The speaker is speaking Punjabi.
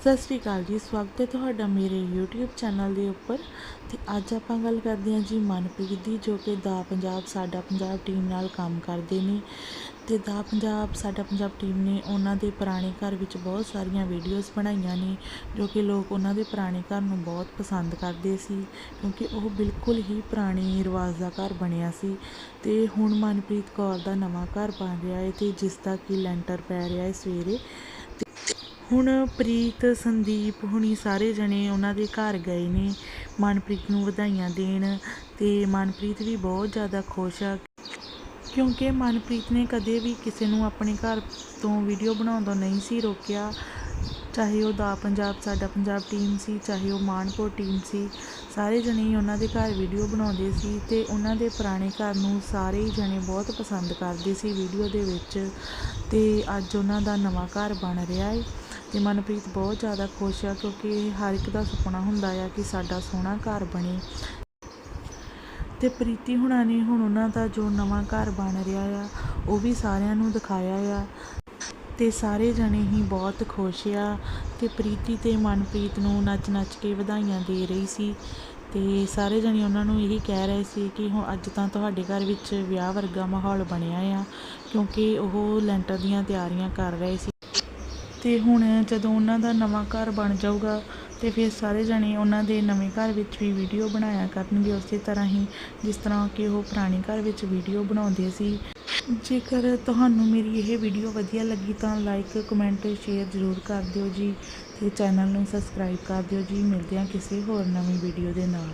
ਸਤਿ ਸ਼੍ਰੀ ਅਕਾਲ ਜੀ, ਸਵਾਗਤ ਹੈ ਤੁਹਾਡਾ ਮੇਰੇ YouTube ਚੈਨਲ ਦੇ ਉੱਪਰ। ਤੇ ਅੱਜ ਆਪਾਂ ਗੱਲ ਕਰਦੇ ਹਾਂ ਜੀ ਮਨਪ੍ਰੀਤ ਦੀ, ਜੋ ਕਿ ਦਾ ਪੰਜਾਬ, ਸਾਡਾ ਪੰਜਾਬ ਟੀਮ ਨਾਲ ਕੰਮ ਕਰਦੇ ਨੇ। ਤੇ ਦਾ ਪੰਜਾਬ, ਸਾਡਾ ਪੰਜਾਬ ਟੀਮ ਨੇ ਉਹਨਾਂ ਦੇ ਪੁਰਾਣੇ ਘਰ ਵਿੱਚ ਬਹੁਤ ਸਾਰੀਆਂ ਵੀਡੀਓਜ਼ ਬਣਾਈਆਂ ਨੇ, ਜੋ ਕਿ ਲੋਕ ਉਹਨਾਂ ਦੇ ਪੁਰਾਣੇ ਘਰ ਨੂੰ ਬਹੁਤ ਪਸੰਦ ਕਰਦੇ ਸੀ, ਕਿਉਂਕਿ ਉਹ ਬਿਲਕੁਲ ਹੀ ਪੁਰਾਣੇ ਰਿਵਾਜ ਦਾ ਘਰ ਬਣਿਆ ਸੀ। ਤੇ ਹੁਣ ਮਨਪ੍ਰੀਤ ਕੌਰ ਦਾ ਨਵਾਂ ਘਰ ਬਣ ਰਿਹਾ ਹੈ ਤੇ ਜਿਸ ਦਾ ਕਿ ਲੈਂਟਰ ਪੈ ਰਿਹਾ ਹੈ ਸਵੇਰੇ। ਹੁਣ ਪ੍ਰੀਤ, ਸੰਦੀਪ ਹੁਣੀ ਸਾਰੇ ਜਣੇ ਉਹਨਾਂ ਦੇ ਘਰ ਗਏ ਨੇ, ਮਨਪ੍ਰੀਤ ਨੂੰ ਵਧਾਈਆਂ ਦੇਣ ਤੇ ਮਨਪ੍ਰੀਤ ਵੀ ਬਹੁਤ ਜ਼ਿਆਦਾ ਖੁਸ਼ ਆ। ਕਿਉਂਕਿ ਮਨਪ੍ਰੀਤ ਨੇ ਕਦੇ ਵੀ ਕਿਸੇ ਨੂੰ ਆਪਣੇ ਘਰ ਤੋਂ ਵੀਡੀਓ ਬਣਾਉਣ ਤੋਂ ਨਹੀਂ ਸੀ ਰੋਕਿਆ। ਚਾਹੇ ਉਹ ਦਾ ਪੰਜਾਬ, ਸਾਡਾ ਪੰਜਾਬ ਟੀਮ ਸੀ, ਚਾਹੇ ਉਹ ਮਾਨਪੁਰ ਟੀਮ ਸੀ, ਸਾਰੇ ਜਣੇ ਹੀ ਉਹਨਾਂ ਦੇ ਘਰ ਵੀਡੀਓ ਬਣਾਉਂਦੇ ਸੀ ਤੇ ਉਹਨਾਂ ਦੇ ਪੁਰਾਣੇ ਘਰ ਨੂੰ ਸਾਰੇ ਹੀ ਜਣੇ ਬਹੁਤ ਪਸੰਦ ਕਰਦੇ ਸੀ ਵੀਡੀਓ ਦੇ ਵਿੱਚ ਤੇ ਅੱਜ ਉਹਨਾਂ ਦਾ ਨਵਾਂ ਘਰ ਬਣ ਰਿਹਾ ਹੈ ਅਤੇ ਮਨਪ੍ਰੀਤ ਬਹੁਤ ਜ਼ਿਆਦਾ ਖੁਸ਼ ਆ ਕਿਉਂਕਿ ਹਰ ਇੱਕ ਦਾ ਸੁਪਨਾ ਹੁੰਦਾ ਆ ਕਿ ਸਾਡਾ ਸੋਹਣਾ ਘਰ ਬਣੇ। ਤੇ ਪ੍ਰੀਤੀ ਹੁਣਾਂ ਨੇ ਹੁਣ ਉਹਨਾਂ ਦਾ ਜੋ ਨਵਾਂ ਘਰ ਬਣ ਰਿਹਾ ਆ, ਉਹ ਵੀ ਸਾਰਿਆਂ ਨੂੰ ਦਿਖਾਇਆ ਆ। ਤੇ ਸਾਰੇ ਜਣੇ ਹੀ ਬਹੁਤ ਖੁਸ਼ ਆ ਤੇ ਪ੍ਰੀਤੀ ਤੇ ਮਨਪ੍ਰੀਤ ਨੂੰ ਨੱਚ-ਨੱਚ ਕੇ ਵਧਾਈਆਂ ਦੇ ਰਹੀ ਸੀ। ਤੇ ਸਾਰੇ ਜਣੇ ਉਹਨਾਂ ਨੂੰ ਇਹੀ ਕਹਿ ਰਹੇ ਸੀ ਕਿ ਹੁਣ ਅੱਜ ਤਾਂ ਤੁਹਾਡੇ ਘਰ ਵਿੱਚ ਵਿਆਹ ਵਰਗਾ ਮਾਹੌਲ ਬਣਿਆ ਆ, ਕਿਉਂਕਿ ਉਹ ਲੈਂਟਰ ਦੀਆਂ ਤਿਆਰੀਆਂ ਕਰ ਰਹੇ ਸੀ। ਅਤੇ ਹੁਣ ਜਦੋਂ ਉਹਨਾਂ ਦਾ ਨਵਾਂ ਘਰ ਬਣ ਜਾਊਗਾ ਅਤੇ ਫਿਰ ਸਾਰੇ ਜਣੇ ਉਹਨਾਂ ਦੇ ਨਵੇਂ ਘਰ ਵਿੱਚ ਵੀ ਵੀਡੀਓ ਬਣਾਇਆ ਕਰਨਗੇ ਉਸੇ ਤਰ੍ਹਾਂ ਹੀ, ਜਿਸ ਤਰ੍ਹਾਂ ਕਿ ਉਹ ਪੁਰਾਣੇ ਘਰ ਵਿੱਚ ਵੀਡੀਓ ਬਣਾਉਂਦੇ ਸੀ। ਜੇਕਰ ਤੁਹਾਨੂੰ ਮੇਰੀ ਇਹ ਵੀਡੀਓ ਵਧੀਆ ਲੱਗੀ ਤਾਂ ਲਾਈਕ ਕਮੈਂਟ ਸ਼ੇਅਰ ਜ਼ਰੂਰ ਕਰ ਦਿਓ ਜੀ ਤੇ ਚੈਨਲ ਨੂੰ ਸਬਸਕ੍ਰਾਈਬ ਕਰ ਦਿਓ ਜੀ। ਮਿਲਦੇ ਹਾਂ ਕਿਸੇ ਹੋਰ ਨਵੀਂ ਵੀਡੀਓ ਦੇ ਨਾਲ।